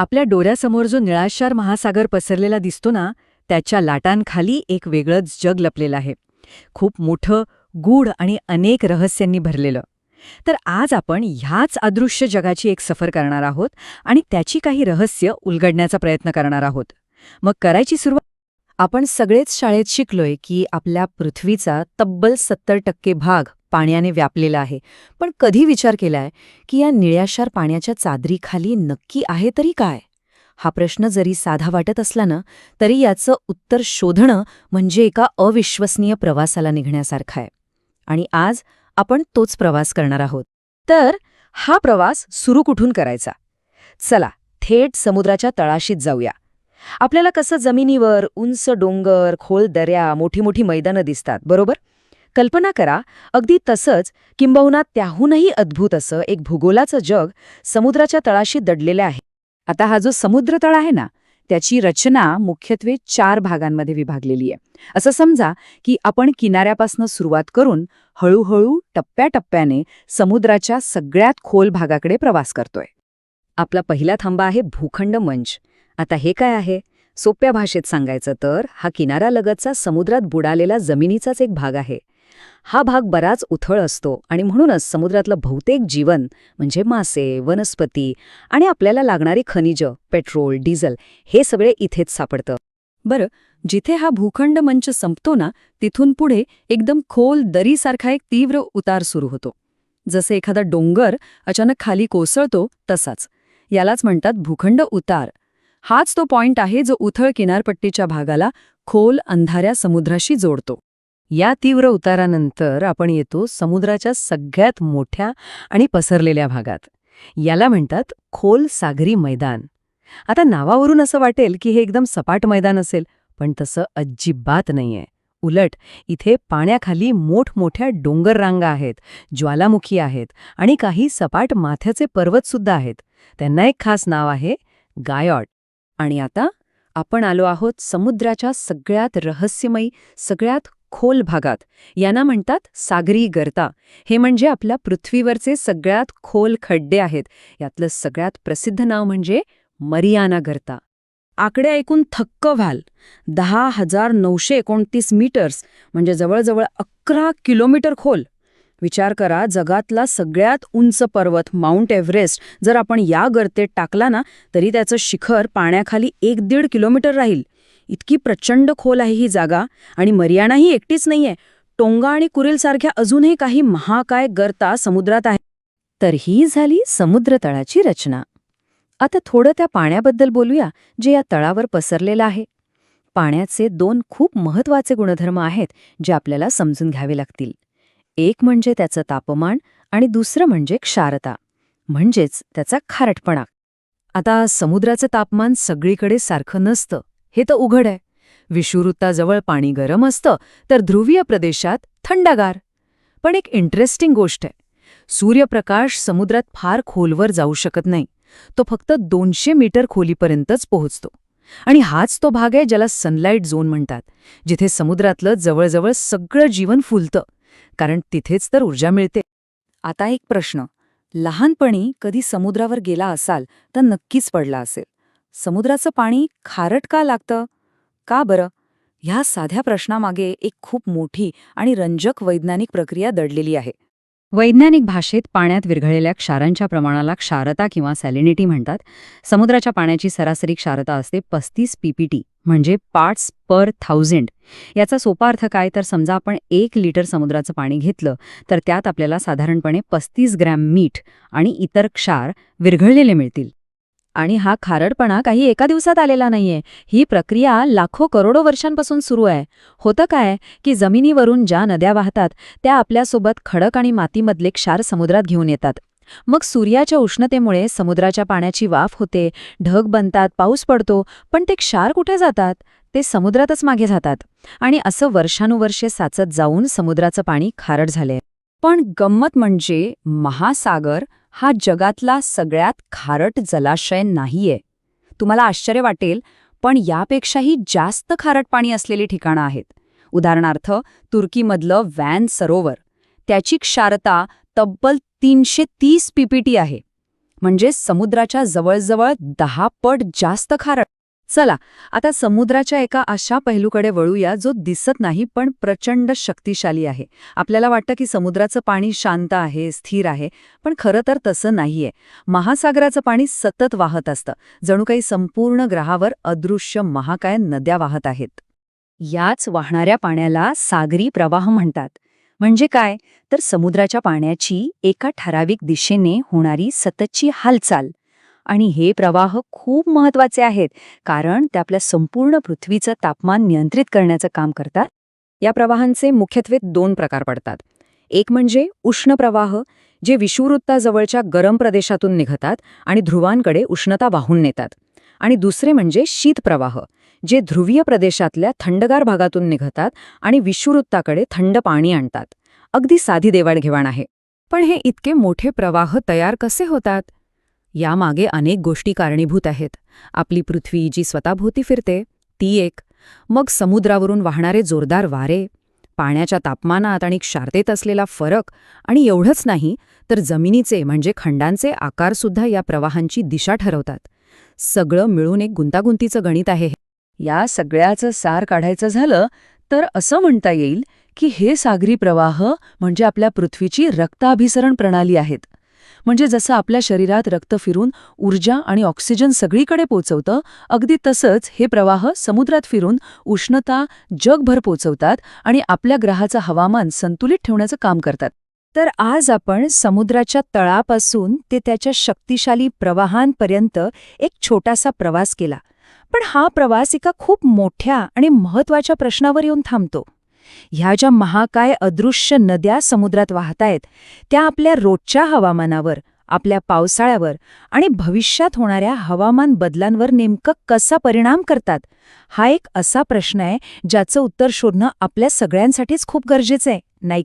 आपल्या डोऱ्यासमोर जो निळाशार महासागर पसरलेला दिसतो ना त्याच्या लाटांखाली एक वेगळंच जग लपलेलं आहे. खूप मोठं गूढ आणि अनेक रहस्यांनी भरलेलं. तर आज आपण ह्याच अदृश्य जगाची एक सफर करणार आहोत आणि त्याची काही रहस्य उलगडण्याचा प्रयत्न करणार आहोत. मग करायची सुरुवात आपण सगळेच शाळेत शिकलोय की आपल्या पृथ्वीचा तब्बल सत्तर टक्के भाग पाण्याने व्यापलेला आहे. पण कधी विचार केलाय की या निळ्याशार पाण्याच्या चादरीखाली नक्की आहे तरी काय? हा प्रश्न जरी साधा वाटत असला ना तरी याचं उत्तर शोधणं म्हणजे एका अविश्वसनीय प्रवासाला निघण्यासारखं आहे. आणि आज आपण तोच प्रवास करणार आहोत. तर हा प्रवास सुरू कुठून करायचा? चला थेट समुद्राच्या तळाशीत जाऊया. आपल्याला कसं जमिनीवर उंच डोंगर खोल दऱ्या मोठी मोठी मैदानं दिसतात बरोबर? कल्पना करा अगदी तसंच किंबहुना त्याहूनही अद्भुत असं एक भूगोलाचं जग समुद्राच्या तळाशी दडलेलं आहे. आता हा जो समुद्रतळ आहे ना त्याची रचना मुख्यत्वे चार भागांमध्ये विभागलेली आहे. असं समजा की आपण किनाऱ्यापासून सुरुवात करून हळूहळू टप्प्याटप्प्याने समुद्राच्या सगळ्यात खोल भागाकडे प्रवास करतोय. आपला पहिला थांबा आहे भूखंड मंच. आता हे काय आहे? सोप्या भाषेत सांगायचं तर हा किनारालगतचा समुद्रात बुडालेला जमिनीचाच एक भाग आहे. हा भाग बराच उथळ असतो आणि म्हणूनच समुद्रातलं बहुतेक जीवन म्हणजे मासे वनस्पती आणि आपल्याला लागणारी खनिजं पेट्रोल डिझेल हे सगळे इथेच सापडतं. बरं जिथे हा भूखंड मंच संपतो ना तिथून पुढे एकदम खोल दरीसारखा एक तीव्र उतार सुरू होतो. जसे एखादा डोंगर अचानक खाली कोसळतो तसाच. यालाच म्हणतात भूखंड उतार. हाच तो पॉइंट आहे जो उथळ किनारपट्टीच्या भागाला खोल अंधाऱ्या समुद्राशी जोडतो. या तीव्र उतारानंतर आपण येतो समुद्राच्या सगळ्यात मोठ्या आणि पसरलेल्या भागात. याला म्हणतात खोल सागरी मैदान. आता नावावरून असं वाटेल की हे एकदम सपाट मैदान असेल पण तसं अजिबात नाहीये. उलट इथे पाण्याखाली मोठमोठ्या डोंगर रांगा आहेत ज्वालामुखी आहेत आणि काही सपाट माथ्याचे पर्वतसुद्धा आहेत. त्यांना एक खास नाव आहे गायॉट. आणि आता आपण आलो आहोत समुद्राच्या सगळ्यात रहस्यमयी सगळ्यात खोल भागात. यांना म्हणतात सागरी गर्ता. हे म्हणजे आपल्या पृथ्वीवरचे सगळ्यात खोल खड्डे आहेत. यातलं सगळ्यात प्रसिद्ध नाव म्हणजे मरियाना गर्ता. आकडे ऐकून थक्क व्हाल. दहा हजार नऊशे एकोणतीस मीटर्स म्हणजे जवळजवळ अकरा किलोमीटर खोल. विचार करा जगातला सगळ्यात उंच पर्वत माउंट एव्हरेस्ट जर आपण या गर्तेत टाकला ना तरी त्याचं शिखर पाण्याखाली एक दीड किलोमीटर राहील. इतकी प्रचंड खोल आहे ही जागा आणि मर्यानाही एकटीच नाहीये. टोंगा आणि कुरेलसारख्या अजूनही काही महाकाय गर्ता समुद्रात आहे. तर ही झाली समुद्रतळाची रचना. आता थोडं त्या पाण्याबद्दल बोलूया जे या तळावर पसरलेलं आहे. पाण्याचे दोन खूप महत्त्वाचे गुणधर्म आहेत जे आपल्याला समजून घ्यावे लागतील. एक म्हणजे त्याचं तापमान आणि दुसरं म्हणजे क्षारता. म्हणजेच त्याचा खारटपणा. आता समुद्राचं तापमान सगळीकडे सारखं नसतं. हे तर उघड आहे. विषुवृत्ताजवळ पाणी गरम असतं तर ध्रुवीय प्रदेशात थंडगार. पण एक इंटरेस्टिंग गोष्ट आहे. सूर्यप्रकाश समुद्रात फार खोलवर जाऊ शकत नाही. तो फक्त दोनशे मीटर खोलीपर्यंतच पोहोचतो. आणि हाच तो भाग आहे ज्याला सनलाईट झोन म्हणतात जिथे समुद्रातलं जवळजवळ सगळं जीवन फुलतं. कारण तिथेच तर ऊर्जा मिळते. आता एक प्रश्न. लहानपणी कधी समुद्रावर गेला असाल तर नक्कीच पडला असेल. समुद्राचं पाणी खारट का लागतं? का बरं? ह्या साध्या प्रश्नामागे एक खूप मोठी आणि रंजक वैज्ञानिक प्रक्रिया दडलेली आहे. वैज्ञानिक भाषेत पाण्यात विरघळलेल्या क्षारांच्या प्रमाणाला क्षारता किंवा सॅलिनिटी म्हणतात. समुद्राच्या पाण्याची सरासरी क्षारता असते पस्तीस पीपीटी म्हणजे पार्ट्स पर थाउजंड. याचा सोपा अर्थ काय? तर समजा आपण एक लिटर समुद्राचं पाणी घेतलं तर त्यात आपल्याला साधारणपणे पस्तीस ग्रॅम मीठ आणि इतर क्षार विरघळलेले मिळतील. आणि हा खारटपणा काही एका दिवसात आलेला नाहीये. ही प्रक्रिया लाखो करोडो वर्षांपासून सुरू आहे. होतं काय? की जमिनीवरून ज्या नद्या वाहतात त्या आपल्यासोबत खडक आणि मातीमधले क्षार समुद्रात घेऊन येतात. मग सूर्याच्या उष्णतेमुळे समुद्राच्या पाण्याची वाफ होते ढग बनतात पाऊस पडतो पण ते क्षार कुठे जातात? ते समुद्रातच मागे जातात. आणि असं वर्षानुवर्षे साचत जाऊन समुद्राचं पाणी खारट झाले पण गंमत म्हणजे महासागर हा जगातला सगळ्यात खारट जलाशय नाहीये. तुम्हाला आश्चर्य वाटेल पण यापेक्षाही जास्त खारट पाणी असलेली ठिकाणं आहेत. उदाहरणार्थ तुर्कीमधलं वॅन सरोवर. त्याची क्षारता तब्बल तीनशे तीस पीपीटी आहे. म्हणजे समुद्राच्या जवळजवळ दहा पट जास्त खारट. चला आता समुद्राच्या एका अशा पैलूकडे वळूया जो दिसत नाही पण प्रचंड शक्तिशाली आहे. आपल्याला वाटतं की समुद्राचं पाणी शांत आहे स्थिर आहे पण खरं तर तसं नाहीये. महासागराचं पाणी सतत वाहत असतं. जणू काही संपूर्ण ग्रहावर अदृश्य महाकाय नद्या वाहत आहेत. याच वाहणाऱ्या पाण्याला सागरी प्रवाह म्हणतात. म्हणजे काय? तर समुद्राच्या पाण्याची एका ठराविक दिशेने होणारी सततची हालचाल. आणि हे प्रवाह खूप महत्त्वाचे आहेत कारण ते आपल्या संपूर्ण पृथ्वीचं तापमान नियंत्रित करण्याचं काम करतात. या प्रवाहांचे मुख्यत्वे दोन प्रकार पडतात. एक म्हणजे उष्ण प्रवाह जे विषुववृत्ताजवळच्या गरम प्रदेशातून निघतात आणि ध्रुवांकडे उष्णता वाहून नेतात. आणि दुसरे म्हणजे शीत प्रवाह जे ध्रुवीय प्रदेशातल्या थंडगार भागातून निघतात आणि विषुववृत्ताकडे थंड पाणी आणतात. अगदी साधी देवाणघेवाण आहे. पण हे इतके मोठे प्रवाह तयार कसे होतात? यामागे अनेक गोष्टी कारणीभूत आहेत. आपली पृथ्वी जी स्वतःभोवती फिरते ती एक. मग समुद्रावरून वाहणारे जोरदार वारे पाण्याच्या तापमानात आणि क्षारतेत असलेला फरक आणि एवढंच नाही तर जमिनीचे म्हणजे खंडांचे आकारसुद्धा या प्रवाहांची दिशा ठरवतात. सगळं मिळून एक गुंतागुंतीचं गणित आहे. या सगळ्याचं सार काढायचं झालं तर असं म्हणता येईल की हे सागरी प्रवाह म्हणजे आपल्या पृथ्वीची रक्ताभिसरण प्रणाली आहेत. म्हणजे जसं आपल्या शरीरात रक्त फिरून ऊर्जा आणि ऑक्सिजन सगळीकडे पोचवतं अगदी तसंच हे प्रवाह समुद्रात फिरून उष्णता जगभर पोचवतात आणि आपल्या ग्रहाचं हवामान संतुलित ठेवण्याचं काम करतात. तर आज आपण समुद्राच्या तळापासून ते त्याच्या शक्तिशाली प्रवाहांपर्यंत एक छोटासा प्रवास केला. पण हा प्रवास एका खूप मोठ्या आणि महत्त्वाच्या प्रश्नावर येऊन थांबतो. ह्या ज्या महाकाय अदृश्य नद्या समुद्रात वाहतायत त्या आपल्या रोजच्या हवामानावर आपल्या पावसाळ्यावर आणि भविष्यात होणाऱ्या हवामान बदलांवर नेमकं कसा परिणाम करतात हा एक असा प्रश्न आहे ज्याचं उत्तर शोधणं आपल्या सगळ्यांसाठीच खूप गरजेचं आहे नाही